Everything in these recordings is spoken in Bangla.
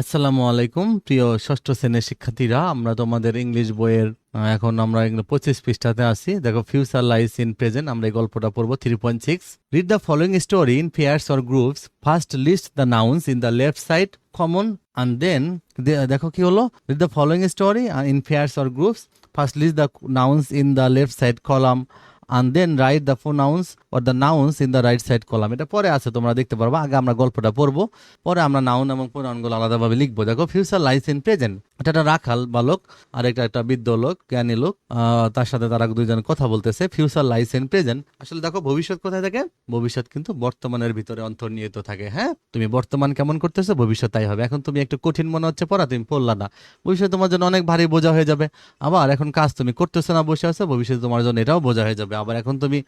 আসসালামু আলাইকুম, প্রিয় ষষ্ঠ শ্রেণির শিক্ষার্থীরা। আমরা তোমাদের ইংলিশ বইয়ের এখন আমরা পঁচিশ পৃষ্ঠাতে আছি। দেখো ফিউচার লাইস ইন প্রেজেন্ট আমরা এই গল্পটা পড়ব three point six read the following story in pairs or groups first list the nouns in the left side column and then দেখো কি হলো? Read the following story in pairs or groups first list the nouns in the left side column and then write the pronouns or the nouns in the right side column এটা পরে আছে, তোমরা দেখতে পারবা। আগে আমরা গল্পটা পড়ব, পরে আমরা নাউন এবং প্রোনাউনগুলো আলাদাভাবে লিখব। দেখো ফিউচার লাইস ইন প্রেজেন্ট এটা একটা রাখাল বালক আর একটা একটা বৃদ্ধ লোক, জ্ঞানী লোক তার সাথে তারা দুইজন কথা বলতেছে ফিউচার লাইস ইন প্রেজেন্ট আসলে দেখো, ভবিষ্যৎ কোথায় থাকে? ভবিষ্যৎ কিন্তু বর্তমানের ভিতরে অন্তর্নিহিত থাকে হ্যাঁ? তুমি বর্তমান কেমন করতেছো? ভবিষ্যৎ তাই হবে। এখন তুমি একটু কঠিন মনে হচ্ছে, পড়া তুমি পড়লা না। ভবিষ্যৎ তোমার জন্য অনেক ভারী বোঝা হয়ে যাবে। আবার এখন কাজ তুমি করতেছো না, বসে আছো ভবিষ্যতে তোমার জন্য এটাও বোঝা হয়ে যাবে। আবার এখন তুমি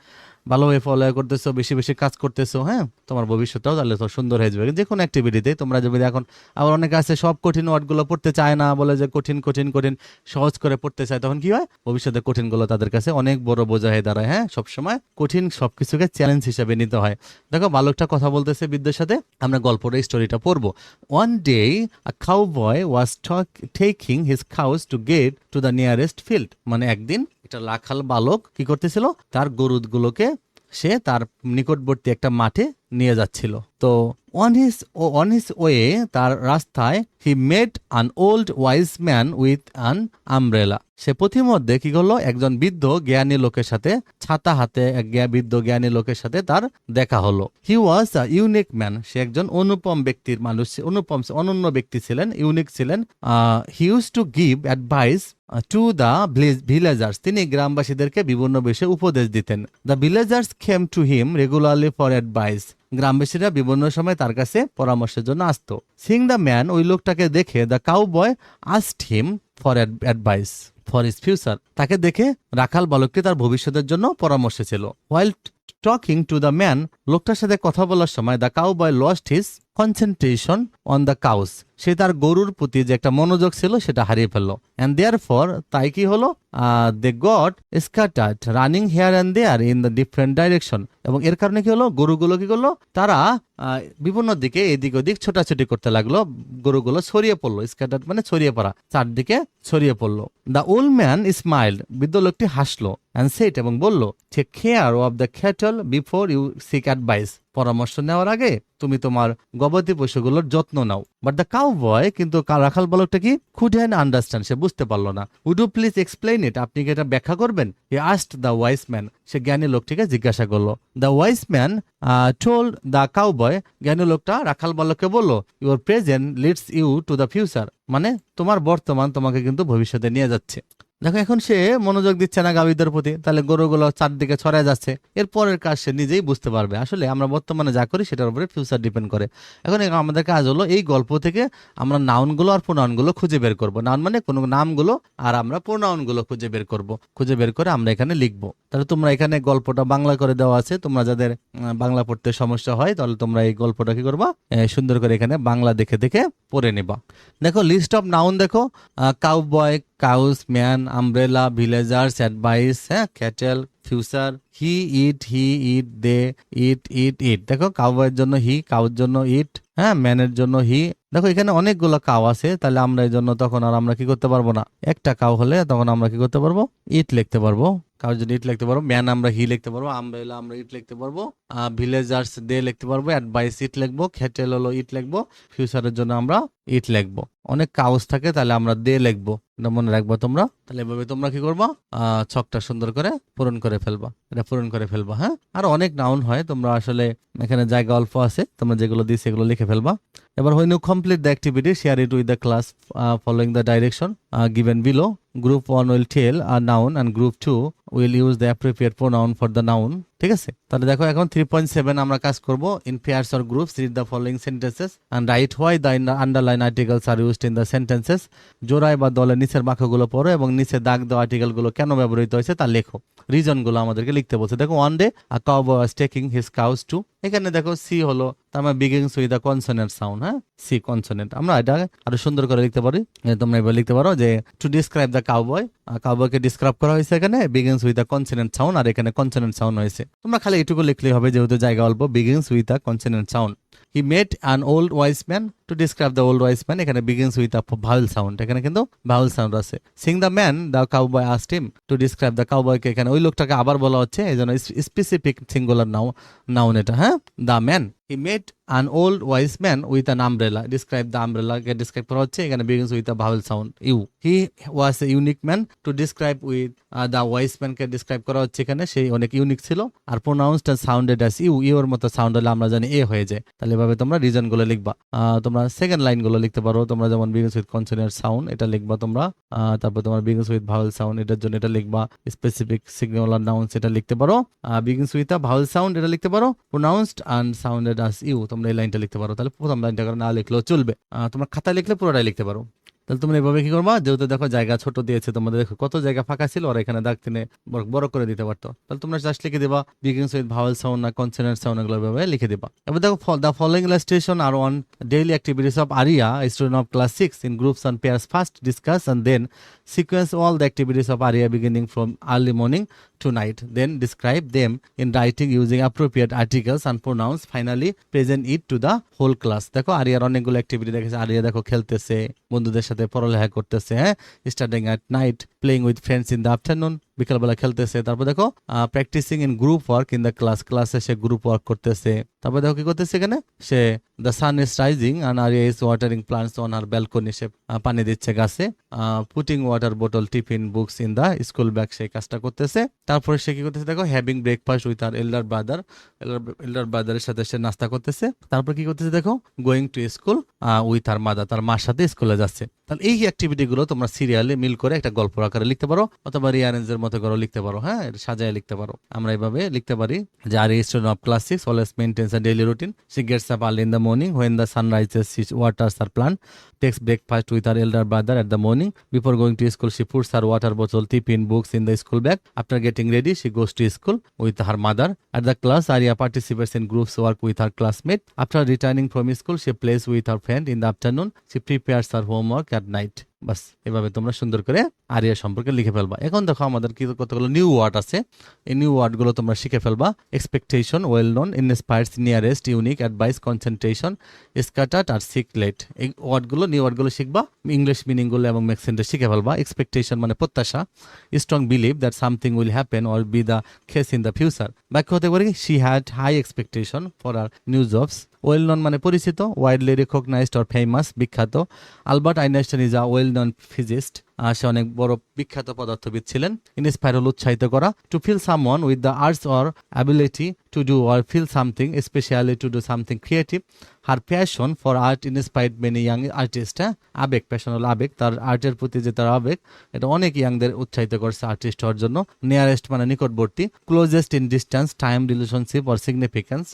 ভালোভাবে ফলো করতেছো, বেশি বেশি কাজ করতেছো হ্যাঁ? তোমার ভবিষ্যৎটাও তাহলে তো সুন্দর হয়ে যাবে। যে কোনো অ্যাক্টিভিটিতে তোমরা যদি এখন, আবার অনেকে আছে সব কঠিন ওয়ার্ডগুলো পড়তে চায় না, বলে যে কঠিন কঠিন কঠিন, সহজ করে পড়তে চায়, তখন কি হয়? ভবিষ্যতে কঠিনগুলো তাদের কাছে অনেক বড় বোঝা হয়ে দাঁড়ায় হ্যাঁ? সবসময় কঠিন সবকিছুকে চ্যালেঞ্জ হিসাবে নিতে হয়। দেখো বালকটা কথা বলতেছে বিদ্যের সাথে, আমরা গল্পটা স্টোরিটা পড়ব। One day a cow boy was taking his cows to get to the nearest field মানে একদিন একটা লাখাল বালক কি করতেছিল? তার গরুগুলোকে সে তার নিকটবর্তী একটা মাঠে নিয়ে যাচ্ছিল। তো on his on his way তার রাস্তায় he met an old wise man with an umbrella সে পথিমধ্যে কি করল? একজন বৃদ্ধ জ্ঞানী লোকের সাথে, ছাতা হাতে এক বৃদ্ধ জ্ঞানী লোকের সাথে তার দেখা হলো। হি ওয়াজ আ ইউনিক ম্যান সে একজন অনুপম ব্যক্তির মানুষ অনুপম অনন্য ব্যক্তি ছিলেন ইউনিক ছিলেন। He use to give advice to the villagers তিনি গ্রামবাসীদেরকে বিভিন্ন বিষয়ে উপদেশ দিতেন। The villagers came to him regularly for advice গ্রামবাসীরা বিভিন্ন সময় তার কাছে পরামর্শের জন্য আসতো। সিং দ্য ম্যান ওই লোকটাকে দেখে the cow boy asked him for advice for his future তাকে দেখে রাখাল বালককে তার ভবিষ্যতের জন্য পরামর্শ ছিল। While talking to the man লোকটার সাথে কথা বলার সময় the cow boy lost his concentration on the cows সে তার গরুর প্রতি যে একটা মনোযোগ ছিল, সেটা হারিয়ে ফেলল। অ্যান্ড দেয়ার ফর তাই কি হলো? They got scattered running here and there in the different direction এবং এর কারণে কি হলো? গরুগুলো কি করল? তারা বিভিন্ন দিকে এদিক ওদিক ছোটাছুটি করতে লাগল। গরুগুলো ছড়িয়ে পড়ল। স্ক্যাটার্ড মানে ছড়িয়ে পড়া। চারদিকে ছড়িয়ে পড়ল। দ্য ওল্ড ম্যান স্মাইল্ড বৃদ্ধ লোকটি হাসলো অ্যান্ড সেট এবং বলল take care of the cattle before you seek advice পরামর্শ নেওয়ার আগে তুমি তোমার গবাদি পশুগুলোর যত্ন নাও। বাট দ্য কাউ বয় কিন্তু রাখাল বালকটা কি? খুড হ্যান আন্ডারস্ট্যান্ড সে বুঝতে পারল না। উড প্লিজ এক্সপ্লেইন ইট আপনি কি এটা ব্যাখ্যা করবেন? He asked the wise man সে জ্ঞানী লোকটিকে জিজ্ঞাসা করল। The wise man told the cowboy জ্ঞানী লোকটা রাখাল বালককে বলল your present leads you to the future মানে তোমার বর্তমান তোমাকে কিন্তু ভবিষ্যতে নিয়ে যাচ্ছে। দেখো, এখন সে মনোযোগ দিচ্ছে না গাভীদের প্রতি। তাহলে গরুগুলো চারদিকে ছড়ায় যাচ্ছে। এর পরের কাজ সে নিজেই বুঝতে পারবে। আসলে আমরা বর্তমানে যা করি, সেটার উপরে ফিউচার ডিপেন্ড করে। এখন আমাদের কাজ হলো, এই গল্প থেকে আমরা নাউনগুলো আর প্রোনাউনগুলো খুঁজে বের করব। নাউন মানে কোনো নামগুলো আর আমরা প্রোনাউনগুলো খুঁজে বের করব। খুঁজে বের করে আমরা এখানে লিখব। তাহলে তোমরা এখানে গল্পটা বাংলা করে দেওয়া আছে। তোমরা যাদের বাংলা পড়তে সমস্যা হয়, তাহলে তোমরা এই গল্পটা কি করবা? সুন্দর করে এখানে বাংলা দেখে দেখে পড়ে নেবা। দেখো লিস্ট অফ নাউন দেখো cow boy cows man umbrella villagers advice হ্যাঁ cattle future he it he it they it it it দেখো কাউবয়ের জন্য হি কাউর জন্য ইট হ্যাঁ ম্যানের জন্য হি দেখো, এখানে অনেকগুলো কাউ আছে, তাহলে আমরা এই জন্য তখন আর আমরা কি করতে পারব না? একটা কাউ হলে তখন আমরা কি করতে পারব? ইট লিখতে পারব। কাউর জন্য ইট লিখতে পারব ম্যান আমরা হি লিখতে পারব আমব্রেলা আমরা ইট লিখতে পারব ভিলেজার্স দে লিখতে পারব অ্যাডভাইস ইট লিখব খেটেল হলো ইট লিখব ফিউচারের জন্য আমরা ইট লিখব। অনেক কাউস থাকে, তাহলে আমরা দে লিখব। মনে রাখব তোমরা। তাহলে এভাবে তোমরা কি করব? ছকটা সুন্দর করে পূরণ করে ফেলবা। এটা পূরণ করে ফেলবা হ্যাঁ? আর অনেক নাউন হয়, তোমরা আসলে এখানে জায়গা অল্প আছে, তোমরা যেগুলো দিই সেগুলো লিখে ফেলবা। এবার হইনু complete the activity share it with the class following the direction given below group one will tell a noun and group two will use the appropriate pronoun for the noun ঠিক আছে? তাহলে দেখো এখন থ্রি পয়েন্ট সেভেন আমরা কাজ করব in pairs or groups read the following sentences and write why the underline articles are used in the sentences জোড়ায় বা দলের নিচের বাক্যগুলো পড়ো এবং নিচে দাগ দেওয়া আর্টিকেলগুলো কেন ব্যবহৃত হয়েছে তা লেখো। রিজনগুলো আমাদেরকে লিখতে বলছে দেখো one day a cow was taking his cows to এখানে দেখো সি হলো, তার মানে beginnings with the consonant sound হ্যাঁ? সি কনসোনেন্ট আমরা এটা আরও সুন্দর করে লিখতে পারি। তোমরা এবার লিখতে পারো যে টু ডিসক্রাইব দ্য কাউবয় কাউবয়কে ডিসক্রাইব করা হয়েছে এখানে beginnings with the consonant sound আর এখানে কনসোনেন্ট সাউন্ড হয়েছে। তোমরা খালি এটুকু লিখলেই হবে, যেহেতু জায়গা অল্প begins with the consonant sound he met an old wise man to describe the old wise man এখানে begins with a vowel sound এখানে কিন্তু ভাউল সাউন্ড আছে। Seeing the man the cowboy asked him to describe the কাউবয়কে এখানে ওই লোকটাকে আবার বলা হচ্ছে, এই জন্য স্পেসিফিক সিঙ্গুলার নাও নাউন এটা হ্যাঁ? The man he met an old wise man with an umbrella describe the আমব্রেলাকে describe করা হচ্ছে এখানে begins with a vowel sound you he was a unique man to describe with the wise ম্যানকে describe করা হচ্ছে এখানে সেই অনেক ইউনিক ছিল আর pronounced and sounded as U your মতো সাউন্ড হলে আমরা জানি এ হয়ে যায়। তাহলে এভাবে তোমরা রিজনগুলো লিখবা। তোমরা সেকেন্ড লাইনগুলো লিখতে পারো। তোমরা যেমন বিগিংস উইথ কনসোনেন্ট সাউন্ড এটা লিখবা তোমরা। তারপর তোমার বিগিংস উইথ ভাউল সাউন্ড এটার জন্য এটা লিখবা। স্পেসিফিক সিগনাল নাউন্স এটা লিখতে পারো। বিগিংস উইথ আ সাউন্ড এটা লিখতে পারো। Pronounced and sounded as U, তোমরা এই লাইনটা লিখতে পারো। তাহলে প্রথম লাইনটা না লিখলেও চলবে। তোমরা খাতায় লিখলে পুরোটাই লিখতে পারো। তাহলে তোমরা এভাবে কি করবা? যেহেতু দেখো জায়গা ছোট দিয়েছে, তোমাদের দেখো কত জায়গা ফাঁকা ছিল আর এখানে দাগ বড়- করে দিতে পারতো। তাহলে তোমরা জাস্ট লিখে দিবা বিগিংস উইথ ভাওয়াল সাউন্ড না কনসোনেন্ট সাউন্ড এগুলো এভাবে লিখে দিবা। এবার দেখো the following illustration R on daily activities of Arya student of class six in groups and pairs first discuss and then sequence all the activities of Arya beginning from early morning to night then describe them in writing using appropriate articles and pronouns, finally present it to the whole class দেখো আরিয়ার অনেকগুলো অ্যাক্টিভিটি দেখেছে আরিয়া দেখো খেলতেছে, বন্ধুদের সাথে পড়ালেখা করতেছে হ্যাঁ? Starting at night playing with friends in the afternoon বিকালবেলা খেলতেছে। তারপর দেখো practicing in group work in the class ক্লাসে সে গ্রুপ ওয়ার্ক করতেছে। তারপর দেখো কি করতেছে এখানে? সে the sun is rising and Arya is watering plants on her balcony সে পানি দিচ্ছে গাছে। পুটিং ওয়াটার বোতল tiffin books in the school bag সেই কাজটা করতেছে। তারপরে সে কি করতেছে দেখো? Having breakfast with her elder brother elder ব্রাদারের সাথে সে নাস্তা করতেছে। তারপর কি করতেছে দেখো? Going to school with her mother তার মার সাথে স্কুলে যাচ্ছে। তাহলে এই অ্যাক্টিভিটি গুলো তোমরা সিরিয়ালে মিল করে একটা গল্প আকারে লিখতে পারো। অথবা রিয়ারেঞ্জের মতো করে লিখতে পারো হ্যাঁ সাজায় লিখতে পারো আমরা এইভাবে লিখতে পারি যে our student of class six always maintains a daily routine she gets up early in the morning when the sun rises she waters her plant takes breakfast with her elder brother at the morning. Before going to school, she puts her water bottle, tiffin, books in the school bag. After getting ready, she goes to school with her mother. At the class, Arya participates in groups work with her classmate. After returning from school, she plays with her friend in the afternoon. She prepares her homework at night. বাস, এভাবে তোমরা সুন্দর করে আরিয়া সম্পর্কে লিখে ফেলবা। এখন দেখো আমাদের কি কতগুলো নিউ ওয়ার্ড আছে। এই নিউ ওয়ার্ডগুলো তোমরা শিখে ফেলবা। Expectation well known inspires nearest unique advice concentration scattered আর সিকলেট এই ওয়ার্ডগুলো নিউ ওয়ার্ডগুলো শিখবা। ইংলিশ মিনিংগুলো এবং ম্যাক্সেন্টে শিখে ফেলবা। এক্সপেকটেশন মানে প্রত্যাশা। Strong believe that something will happen or be the case in the future বাক্য হতে পারে she had high expectation for her new jobs well known মানে পরিচিত, ওয়াইডলি রেকগনাইজড অর ফেমাস বিখ্যাত। Albert Einstein is a well known physicist সে অনেক বড় বিখ্যাত পদার্থবিদ ছিলেন। ইনস্পায়ার হল উৎসাহিত করা। To fill someone with the arts or ability do or feel something specially to do something creative her passion for art inspired many young artist হ্যাঁ আবেগ প্যাশন হলো আবেগ তার আর্টের প্রতি যে তার আবেগ, এটা অনেক ইয়াংদের উৎসাহিত করছে আর্টিস্ট হওয়ার জন্য। নিয়ারেস্ট মানে নিকটবর্তী closest in distance time relationship or significance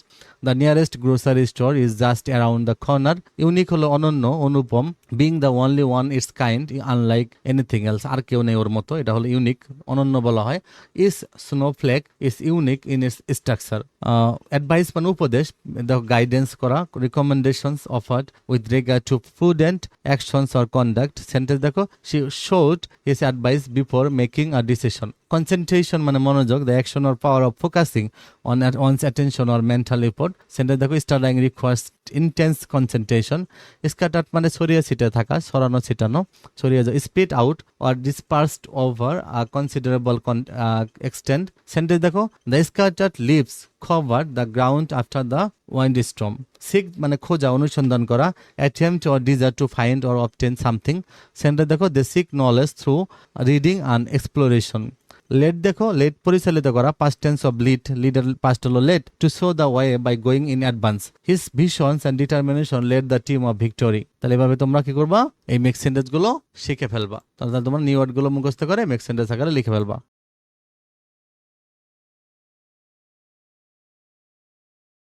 the nearest grocery store is just around the corner unique হলো অনন্য, অনুপম being the only one its kind unlike anything else আর কেউ নেই ওর মতো, এটা হলো ইউনিক অনন্য বলা হয়। Is snowflake is unique in its structure advice মানে উপদেশ। দ্য গাইডেন্স করা recommendations offered with regard to prudent actions or conduct sentence দেখো she showed his advice before making a decision concentration মানে মনোযোগ the action or power of focusing on one's attention or mental report sentence দেখো studying requires intense concentration scattered মানে ছড়িয়ে ছিটে থাকা, ছড়ানো, ছিটানো, ছড়িয়ে যাওয়া spread out or dispersed over a considerable extent sentence দেখো the scattered leaves cover the ground after the wind storm seek মানে খোঁজা, অনুসন্ধান করা attempt or desire to find or obtain something sentence দেখো they seek knowledge through reading and exploration led দেখো লেট পরিচালিত করা past tense of lead leader past হলো led to show the way by going in advance his visions and determination led the team of victory তাহলে এভাবে তোমরা কি করবা? এই মেক সেন্টেন্সগুলো শিখে ফেলবা। তাহলে তোমরা নিউ ওয়ার্ডগুলো মুখস্থ করে মেক সেন্টেন্স আকারে লিখে ফেলবা।